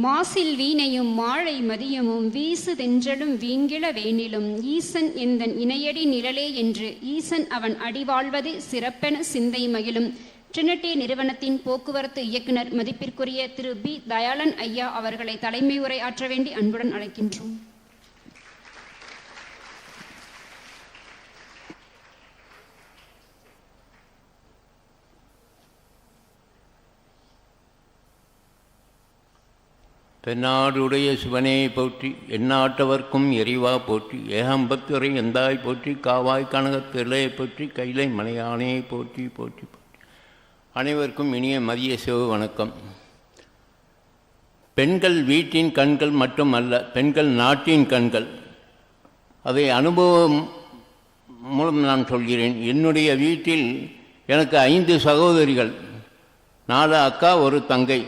மாசில் வீணையும் மாழை மதியமும் வீசு தென்றலும் வீங்கிள வேணிலும் ஈசன் எந்தன் இணையடி நிழலே என்று ஈசன் அவன் அடிவாழ்வது சிறப்பென சிந்தை மகிழும். ட்ரினிட்டி நிறுவனத்தின் போக்குவரத்து இயக்குனர் மதிப்பிற்குரிய திரு பி. தயாளன் ஐயா அவர்களை தலைமை உரை ஆற்ற வேண்டி அன்புடன் அழைக்கின்றோம். தென்னாடுடைய சிவனே போற்றி எந்நாட்டவர்க்கும் எரிவா போற்றி ஏகம்பத்துறை எந்தாய் போற்றி காவாய் கனகத்திலே போற்றி கைலை மலையானே போற்றி போற்றி போற்றி. அனைவருக்கும் இனிய மதிய சிவ வணக்கம். பெண்கள் வீட்டின் கண்கள் மட்டும் அல்ல பெண்கள் நாட்டின் கண்கள். அதை அனுபவம் மூலம் நான் சொல்கிறேன். என்னுடைய வீட்டில் எனக்கு ஐந்து சகோதரிகள். நாலு அக்கா ஒரு தங்கை.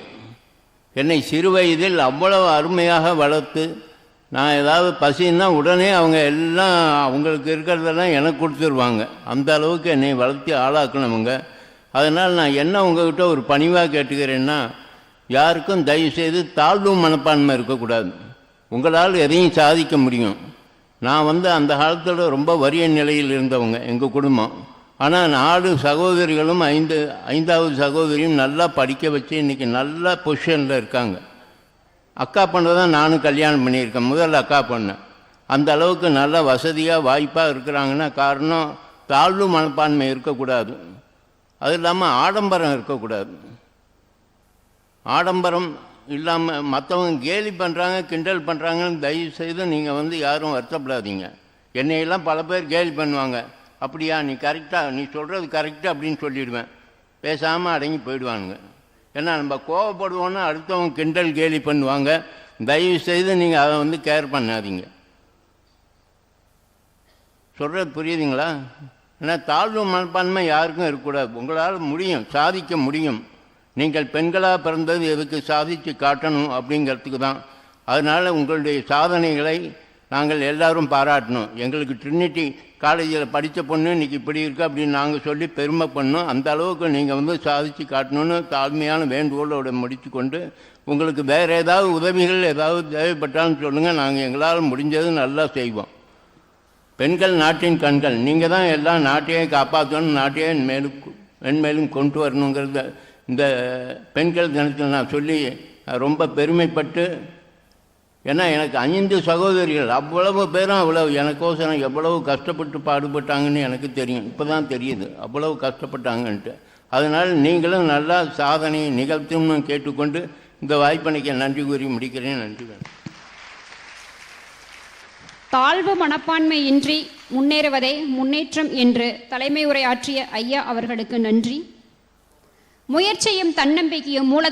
என்னை சிறு வயதில் அவ்வளவு அருமையாக வளர்த்து நான் ஏதாவது பசின்னா உடனே அவங்க எல்லாம் அவங்களுக்கு இருக்கிறதெல்லாம் எனக்கு கொடுத்துருவாங்க. அந்த அளவுக்கு என்னை வளர்த்தி ஆளாக்கணுமுங்க அதனால் நான் என்ன உங்ககிட்ட ஒரு பணிவாக கேட்டுக்கிறேன்னா யாருக்கும் தயவுசெய்து தாழ்வு மனப்பான்மை இருக்கக்கூடாது. உங்களால் எதையும் சாதிக்க முடியும். நான் வந்து அந்த காலத்தில் ரொம்ப வறிய நிலையில் இருந்தவங்க எங்கள் குடும்பம். ஆனால் நாலு சகோதரிகளும் ஐந்து ஐந்தாவது சகோதரியும் நல்லா படிக்க வச்சு இன்றைக்கி நல்ல பொசிஷனில் இருக்காங்க. அக்கா பண்ணுறது தான் நானும் கல்யாணம் பண்ணியிருக்கேன். முதல்ல அக்கா பண்ணேன் அந்த அளவுக்கு நல்ல வசதியாக வாய்ப்பாக இருக்கிறாங்கன்னா காரணம் தாழ்வு மனப்பான்மை இருக்கக்கூடாது. அது இல்லாமல் ஆடம்பரம் இருக்கக்கூடாது. ஆடம்பரம் இல்லாமல் மற்றவங்க கேலி பண்ணுறாங்க கிண்டல் பண்ணுறாங்கன்னு தயவு செய்து நீங்கள் வந்து யாரும் வருத்தப்படாதீங்க. என்னையெல்லாம் பல பேர் கேலி பண்ணுவாங்க. அப்படியா நீ கரெக்டாக நீ சொல்கிறது கரெக்டாக அப்படின்னு சொல்லிடுவேன். பேசாமல் அடங்கி போயிடுவானுங்க. ஏன்னா நம்ம கோவப்படுவோன்னா அடுத்தவங்க கிண்டல் கேலி பண்ணுவாங்க. தயவு செய்து நீங்கள் அதை வந்து கேர் பண்ணாதீங்க. சொல்கிறது புரியுதுங்களா? ஏன்னா தாழ்வு மனப்பான்மை யாருக்கும் இருக்கக்கூடாது. உங்களால் முடியும் சாதிக்க முடியும். நீங்கள் பெண்களாக பிறந்தது எதுக்கு சாதித்து காட்டணும் அப்படிங்கிறதுக்கு தான். அதனால் உங்களுடைய சாதனைகளை நாங்கள் எல்லாரும் பாராட்டணும். எங்களுக்கு ட்ரினிட்டி காலேஜில் படித்த பொண்ணு இன்றைக்கி இப்படி இருக்குது அப்படின்னு நாங்கள் சொல்லி பெருமை பண்ணோம். அந்த அளவுக்கு நீங்கள் வந்து சாதித்து காட்டணும்னு தாழ்மையான வேண்டுகோளோட முடித்து கொண்டு உங்களுக்கு வேறு ஏதாவது உதவிகள் ஏதாவது தேவைப்பட்டாலும் சொல்லுங்கள் நாங்கள் எங்களால் முடிஞ்சது நல்லா செய்வோம். பெண்கள் நாட்டின் கண்கள். நீங்கள் தான் எல்லாம் நாட்டையே காப்பாற்றணும் நாட்டையே மேலும் மென்மேலும் கொண்டு வரணுங்கிறத இந்த பெண்கள் தினத்தில் நான் சொல்லி ரொம்ப பெருமைப்பட்டு ஏன்னா எனக்கு ஐந்து சகோதரிகள். அவ்வளவு பேரும் அவ்வளவு எனக்கோசரம் எவ்வளவு கஷ்டப்பட்டு பாடுபட்டாங்கன்னு எனக்கு தெரியும். இப்போ தான் தெரியுது. அவ்வளவு கஷ்டப்பட்டாங்கன்ட்டு. அதனால் நீங்களும் நல்லா சாதனை நிகழ்த்தும்னு கேட்டுக்கொண்டு இந்த வாய்ப்பனைக்கு நன்றி கூறி முடிக்கிறேன். நன்றி தாழ்வு மனப்பான்மையின்றி முன்னேறுவதே முன்னேற்றம் என்று தலைமை உரையாற்றிய ஐயா அவர்களுக்கு நன்றி. முயற்சியும் தன்னம்பிக்கையும் மூல